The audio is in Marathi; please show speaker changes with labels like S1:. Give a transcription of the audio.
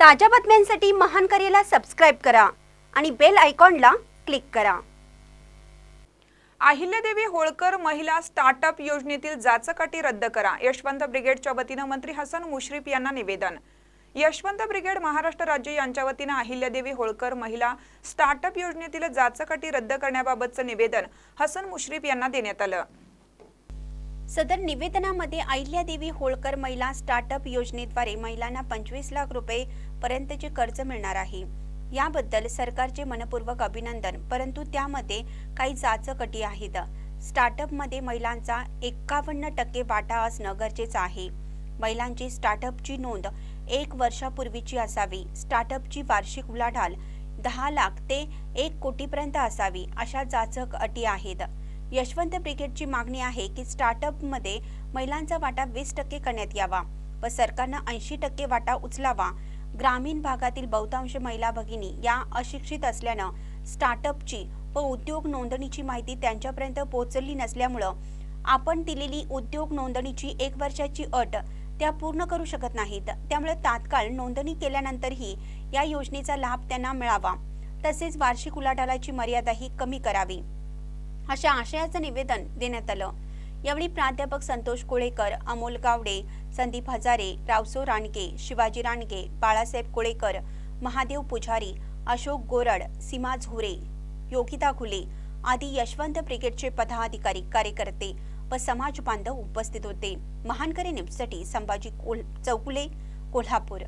S1: ताज्या बातम्यांसाठी महान करेला सबस्क्राईब करा आणि बेल आयकॉनला क्लिक करा.
S2: अहिल्यादेवी होळकर महिला स्टार्टअप योजनेतील जाचकाटी रद्द करा. यशवंत ब्रिगेडच्या वतीनं मंत्री हसन मुश्रीफ यांना निवेदन. यशवंत ब्रिगेड महाराष्ट्र राज्य यांच्या वतीनं अहिल्यादेवी होळकर महिला स्टार्टअप योजनेतील जाचकाटी रद्द करण्याबाबतचं निवेदन हसन मुश्रीफ यांना देण्यात आलं.
S1: सदर निवेदनामध्ये अहिल्यादेवी होळकर महिला स्टार्टअप योजनेद्वारे महिलांना पंचवीस लाख रुपये पर्यंतचे कर्ज मिळणार आहे. याबद्दल सरकारचे मनपूर्वक अभिनंदन परंतु त्यामध्ये काही जाचकटी आहेत. स्टार्टअपमध्ये महिलांचा एकावन्न टक्के वाटा असणं गरजेचं आहे. महिलांची स्टार्टअपची नोंद एक वर्षापूर्वीची असावी. स्टार्टअपची वार्षिक उलाढाल दहा लाख ते एक कोटीपर्यंत असावी अशा जाचक अटी आहेत. यशवंत ब्रिगेडची मागणी आहे की स्टार्टअपमध्ये महिलांचा वाटा वीस टक्के करण्यात यावा व सरकारनं ऐंशी टक्के वाटा उचलावा. ग्रामीण भागातील बहुतांश महिला भगिनी या अशिक्षित असल्यानं स्टार्टअपची व उद्योग नोंदणीची माहिती त्यांच्यापर्यंत पोहोचली नसल्यामुळं आपण दिलेली उद्योग नोंदणीची एक वर्षाची अट त्या पूर्ण करू शकत नाहीत. त्यामुळे तात्काळ नोंदणी केल्यानंतरही या योजनेचा लाभ त्यांना मिळावा. तसेच वार्षिक उलाढालाची मर्यादाही कमी करावी. अशा आशयाचं निवेदन देण्यात आलं. यावेळी प्राध्यापक संतोष कोळेकर अमोल गावडे संदीप हजारे रावसो रानके शिवाजी रानके बाळासाहेब कोळेकर महादेव पुजारी अशोक गोरड सीमा झोरे योगिता घुले आदी यशवंत ब्रिगेडचे पदाधिकारी कार्यकर्ते व समाज बांधव उपस्थित होते. महानकरी न्यूजसाठी संभाजी कोल चौकुले कोल्हापूर.